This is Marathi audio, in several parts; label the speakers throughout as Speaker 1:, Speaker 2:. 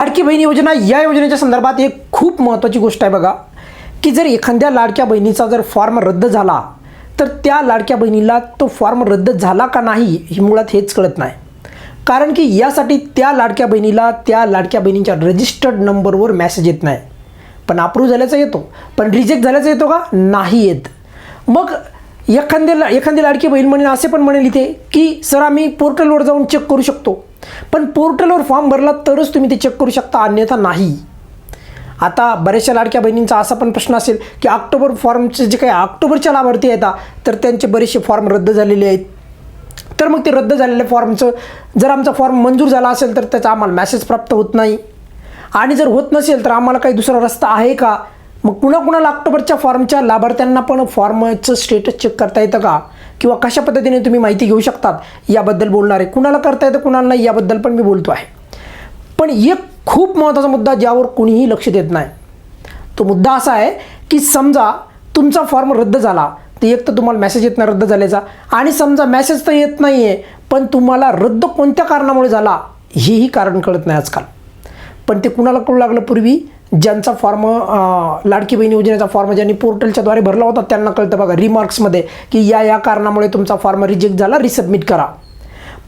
Speaker 1: लाडकी बहीण योजना या योजनेच्या संदर्भात एक खूप महत्त्वाची गोष्ट आहे बघा की जर एखाद्या लाडक्या बहिणीचा जर फॉर्म रद्द झाला तर त्या लाडक्या बहिणीला तो फॉर्म रद्द झाला का नाही हे मुळात हेच कळत नाही. कारण की यासाठी त्या लाडक्या बहिणीला त्या लाडक्या बहिणीच्या रजिस्टर्ड नंबरवर मेसेज येत नाही. पण अप्रूव्ह झाल्याचा येतो पण रिजेक्ट झाल्याचा येतो का? नाही येत. मग एखाद्या एखादी लाडकी बहीण म्हणेल असे पण म्हणेल इथे की सर आम्ही पोर्टलवर जाऊन चेक करू शकतो. पण पोर्टलवर फॉर्म भरला तरच तुम्ही ते चेक करू शकता अन्यथा नाही. आता बऱ्याचशा लाडक्या बहिणींचा असा पण प्रश्न असेल की ऑक्टोबर फॉर्मचे जे काही ऑक्टोबरच्या लाभार्थी येतात तर त्यांचे बरेचसे फॉर्म रद्द झालेले आहेत. तर मग ते रद्द झालेल्या फॉर्मचं जर आमचा फॉर्म मंजूर झाला असेल तर त्याचा आम्हाला मॅसेज प्राप्त होत नाही. आणि जर होत नसेल तर आम्हाला काही दुसरा रस्ता आहे का? मग कुणा कुणाला ऑक्टोबरच्या फॉर्मच्या लाभार्थ्यांना पण फॉर्मचं स्टेटस चेक करता येतं का? किंवा कशा पद्धतीने तुम्ही माहिती घेऊ शकतात याबद्दल बोलणार. आहे कुणाला करता येतं कुणाला नाही याबद्दल पण मी बोलतो आहे. पण एक खूप महत्त्वाचा मुद्दा ज्यावर कुणीही लक्ष देत नाही. तो मुद्दा असा आहे की समजा तुमचा फॉर्म रद्द झाला तर एक तर तुम्हाला मेसेज येत नाही रद्द झाल्याचा आणि समजा मेसेज तर येत नाही आहे पण तुम्हाला रद्द कोणत्या कारणामुळे झाला हेही कारण कळत नाही आजकाल. पण ते कुणाला कळू लागलं पूर्वी? ज्यांचा फॉर्म लाडकी बहीण योजनेचा फॉर्म ज्यांनी पोर्टलच्याद्वारे भरला होता त्यांना कळतं बघा रिमार्क्समध्ये की या या कारणामुळे तुमचा फॉर्म रिजेक्ट झाला रिसबमिट करा.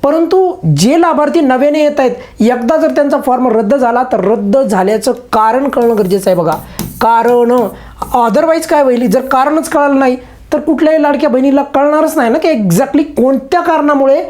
Speaker 1: परंतु जे लाभार्थी नव्याने येत आहेत एकदा जर त्यांचा फॉर्म रद्द झाला तर रद्द झाल्याचं कारण कळणं गरजेचं आहे बघा. कारण अदरवाईज काय होईल? जर कारणच कळलं नाही तर कुठल्याही लाडक्या बहिणीला कळणारच नाही ना की एक्झॅक्टली कोणत्या कारणामुळे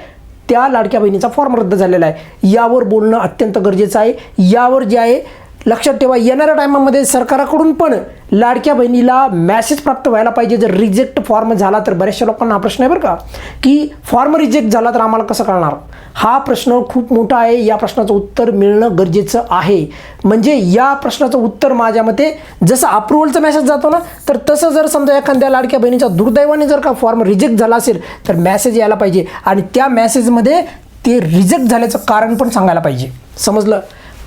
Speaker 1: त्या लाडक्या बहिणीचा फॉर्म रद्द झालेला आहे. यावर बोलणं अत्यंत गरजेचं आहे. यावर जे आहे लक्षात ठेवा येणाऱ्या टायमामध्ये सरकाराकडून पण लाडक्या बहिणीला मॅसेज प्राप्त व्हायला पाहिजे. जर रिजेक्ट फॉर्म झाला तर बऱ्याचशा लोकांना हा प्रश्न आहे बरं का की फॉर्म रिजेक्ट झाला तर आम्हाला कसं कळणार? हा प्रश्न खूप मोठा आहे. या प्रश्नाचं उत्तर मिळणं गरजेचं आहे. म्हणजे या प्रश्नाचं उत्तर माझ्या मते जसं अप्रुव्हलचा मेसेज जातो ना तर तसं जर समजा एखाद्या लाडक्या बहिणीच्या दुर्दैवाने जर का फॉर्म रिजेक्ट झाला असेल तर मॅसेज यायला पाहिजे. आणि त्या मॅसेजमध्ये ते रिजेक्ट झाल्याचं कारण पण सांगायला पाहिजे. समजलं?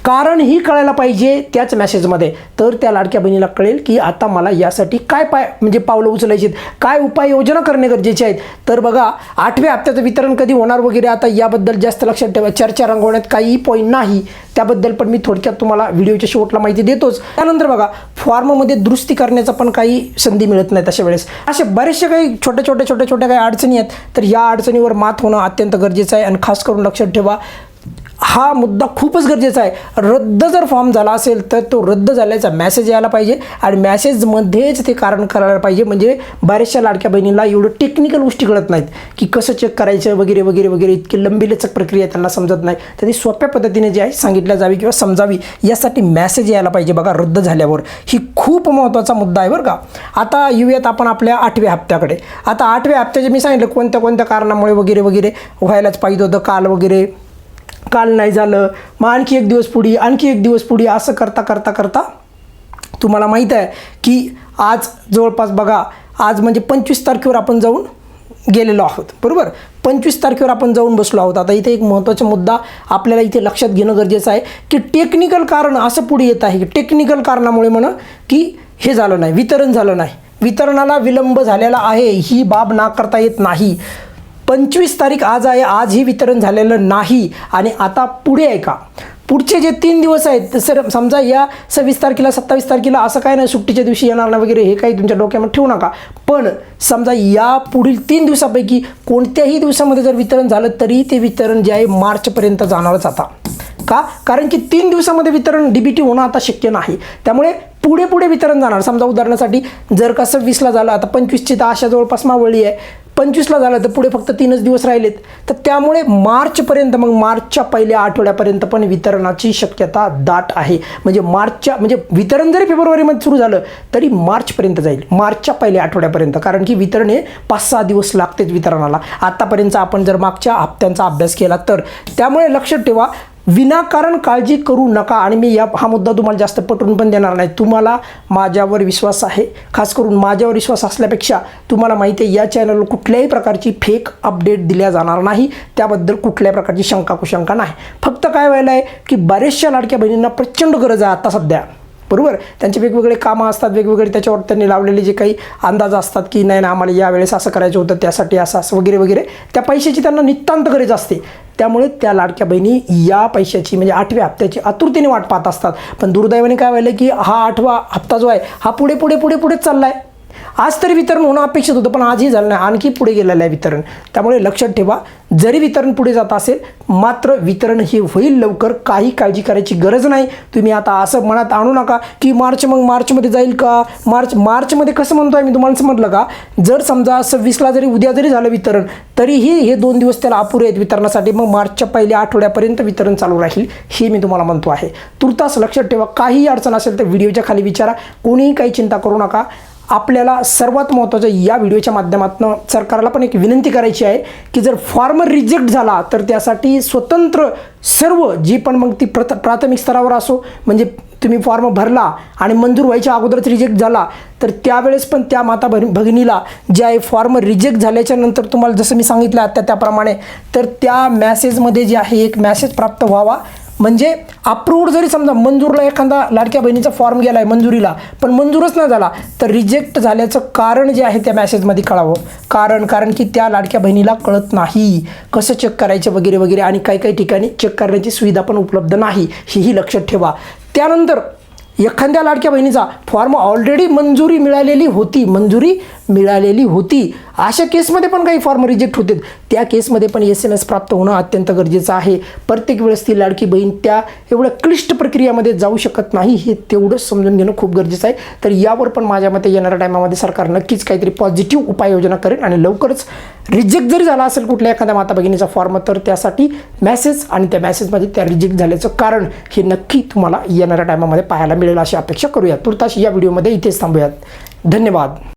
Speaker 1: कारण ही कळायला पाहिजे त्याच मेसेजमध्ये तर त्या लाडक्या बहिणीला कळेल की आता मला यासाठी काय पाय म्हणजे पावलं उचलायची आहेत, काय उपाययोजना करणे गरजेचे आहेत. तर बघा आठव्या हप्त्याचं वितरण कधी होणार वगैरे आता याबद्दल जास्त लक्षात ठेवा. चर्चा रंगवण्यात काही पॉईंट नाही. त्याबद्दल पण मी थोडक्यात तुम्हाला व्हिडिओच्या शेवटला माहिती देतोच. त्यानंतर बघा फॉर्ममध्ये दुरुस्ती करण्याचा पण काही संधी मिळत नाही अशा वेळेस. असे बरेचसे काही छोट्या छोट्या छोट्या छोट्या काही अडचणी आहेत. तर या अडचणीवर मात होणं अत्यंत गरजेचं आहे. आणि खास करून लक्षात ठेवा हा मुद्दा खूपच गरजेचा आहे. रद्द जर फॉर्म झाला असेल तर तो रद्द झाल्याचा मॅसेज यायला पाहिजे आणि मॅसेजमध्येच ते कारण करायला पाहिजे. म्हणजे बऱ्याचशा लाडक्या बहिणीला एवढं टेक्निकल गोष्टी कळत नाहीत की कसं चेक करायचं वगैरे वगैरे वगैरे. इतकी लंबीलचक प्रक्रिया त्यांना समजत नाही. तर ती सोप्या पद्धतीने जी आहे सांगितल्या जावी किंवा समजावी यासाठी मॅसेज यायला पाहिजे बघा रद्द झाल्यावर. ही खूप महत्त्वाचा मुद्दा आहे बरं का. आता येऊयात आपण आपल्या आठव्या हप्त्याकडे. आता आठव्या हप्त्याचे मी सांगितलं कोणत्या कोणत्या कारणामुळे वगैरे वगैरे व्हायलाच पाहिजे होतं काल वगैरे. काल नाही झालं मग आणखी एक दिवस पुढे आणखी एक दिवस पुढे असं करता करता करता तुम्हाला माहीत आहे की आज जवळपास बघा आज म्हणजे पंचवीस तारखेवर आपण जाऊन गेलेलो आहोत बरोबर? पंचवीस तारखेवर आपण जाऊन बसलो आहोत. आता इथे एक महत्त्वाचा मुद्दा आपल्याला इथे लक्षात घेणं गरजेचं आहे की टेक्निकल कारण असं पुढे येत आहे की टेक्निकल कारणामुळे म्हणा की हे झालं नाही वितरण झालं नाही. वितरणाला विलंब झालेला आहे ही बाब नाकारता येत नाही. पंचवीस तारीख आज आहे आजही वितरण झालेलं नाही. आणि आता पुढे आहे का? पुढचे जे तीन दिवस आहेत सर समजा या सव्वीस तारखेला सत्तावीस तारखेला असं काय नाही सुट्टीच्या दिवशी येणार ना वगैरे हे काही तुमच्या डोक्यामध्ये ठेवू नका. पण समजा या पुढील तीन दिवसापैकी कोणत्याही दिवसामध्ये जर वितरण झालं तरी ते वितरण जे आहे मार्चपर्यंत जाणारच आता. का? कारण की तीन दिवसामध्ये वितरण डी बी टी होणं आता शक्य नाही. त्यामुळे पुढे पुढे वितरण जाणार. समजा उदाहरणासाठी जर का सव्वीसला झालं आता पंचवीसची तर आशा जवळपास मावळली आहे. पंचवीसला झालं तर पुढे फक्त तीनच दिवस राहिलेत. तर त्यामुळे मार्चपर्यंत मग मार्चच्या पहिल्या आठवड्यापर्यंत पण वितरणाची शक्यता दाट आहे. म्हणजे मार्चच्या म्हणजे वितरण जरी फेब्रुवारीमध्ये सुरू झालं तरी मार्चपर्यंत जाईल. मार्चच्या पहिल्या आठवड्यापर्यंत. कारण की वितरण हे पाच सहा दिवस लागतेच वितरणाला. आत्तापर्यंत आपण जर मागच्या हप्त्यांचा अभ्यास केला तर. त्यामुळे लक्षात ठेवा विनाकारण काळजी करू नका आणि मी या हा मुद्दा तुम्हाला जास्त पटवून पण देणार नाही. तुम्हाला माझ्यावर विश्वास आहे. खास करून माझ्यावर विश्वास असल्यापेक्षा तुम्हाला माहिती आहे या चॅनलवर कुठल्याही प्रकारची फेक अपडेट दिल्या जाणार नाही. त्याबद्दल कुठल्याही प्रकारची शंका कुशंका नाही. फक्त काय व्हायला आहे की बऱ्याचशा लाडक्या बहिणींना प्रचंड गरज आहे आता सध्या. बरोबर? त्यांचे वेगवेगळे कामं असतात वेगवेगळे त्याच्यावर त्यांनी लावलेले जे काही अंदाज असतात की नाही ना आम्हाला यावेळेस असं करायचं होतं त्यासाठी असं असं वगैरे वगैरे. त्या पैशाची त्यांना नितांत गरज असते. त्यामुळे त्या लाडक्या बहिणी या पैशाची म्हणजे आठव्या हप्त्याची आतुरतेने वाट पाहत असतात. पण दुर्दैवाने काय व्हायलं की हा आठवा हप्ता जो आहे हा पुढे पुढे पुढे पुढेच चालला आहे आज तरी वितरण होणं अपेक्षित होतं पण आजही झालं नाही. आणखी पुढे गेलेलं आहे वितरण. त्यामुळे लक्षात ठेवा जरी वितरण पुढे जात असेल मात्र वितरण हे होईल लवकर. काही काळजी करायची गरज नाही. तुम्ही आता असं मनात आणू नका की मार्च मग मार्चमध्ये जाईल का? मार्च मार्चमध्ये कसं म्हणतोय मी? तुम्हाला समजलं का? जर समजा सव्वीसला जरी उद्या जरी झालं वितरण तरीही हे दोन दिवस त्याला अपुरे आहेत वितरणासाठी. मग मार्चच्या पहिल्या आठवड्यापर्यंत वितरण चालू राहील हे मी तुम्हाला म्हणतो आहे. तुर्तास लक्षात ठेवा. काहीही अडचण असेल तर व्हिडिओच्या खाली विचारा. कोणीही काही चिंता करू नका. आपल्याला सर्वात महत्त्वाचं या व्हिडिओच्या माध्यमातून सरकारला पण एक विनंती करायची आहे की जर फॉर्म रिजेक्ट झाला तर त्यासाठी स्वतंत्र सर्व जी पण मग ती प्रथ प्राथमिक स्तरावर असो म्हणजे तुम्ही फॉर्म भरला आणि मंजूर व्हायच्या अगोदरच रिजेक्ट झाला तर त्यावेळेस पण त्या माता भगिनीला जे आहे फॉर्म रिजेक्ट झाल्याच्यानंतर तुम्हाला जसं मी सांगितलं आत्ता त्याप्रमाणे तर त्या मॅसेजमध्ये जे आहे एक मॅसेज प्राप्त व्हावा. म्हणजे अप्रूव्ड जरी समजा मंजूरला एखादा लाडक्या बहिणीचा फॉर्म गेला आहे मंजुरीला पण मंजूरच नाही झाला तर रिजेक्ट झाल्याचं कारण जे आहे त्या मॅसेजमध्ये कळावं. कारण कारण की त्या लाडक्या बहिणीला कळत नाही कसं चेक करायचं वगैरे वगैरे आणि काही काही ठिकाणी चेक करण्याची सुविधा पण उपलब्ध नाही. हेही लक्षात ठेवा. त्यानंतर एखाद्या लाडक्या बहिणीचा फॉर्म ऑलरेडी मंजुरी मिळालेली होती. मंजुरी मिळालेली होती. अशा केसमध्ये पण काही फॉर्म रिजेक्ट होते. त्या केसमध्ये पण एस एम एस प्राप्त होणं अत्यंत गरजेचं आहे. प्रत्येक वेळेस ती लाडकी बहीण त्या एवढ्या क्लिष्ट प्रक्रियामध्ये जाऊ शकत नाही हे तेवढंच समजून घेणं खूप गरजेचं आहे. तर यावर पण माझ्या मते येणाऱ्या टायमामध्ये सरकार नक्कीच काहीतरी पॉझिटिव्ह उपाययोजना करेल आणि लवकरच रिजेक्ट जरी झाला असेल कुठल्या एखाद्या माता भगिनीचा फॉर्म तर त्यासाठी मेसेज आणि त्या मेसेजमध्ये त्या रिजेक्ट झाल्याचं कारण हे नक्की तुम्हाला येणाऱ्या टायमामध्ये पाहायला मिळेल अशी अपेक्षा करूया. तुर्तास या व्हिडिओमध्ये इथेच थांबूयात. धन्यवाद.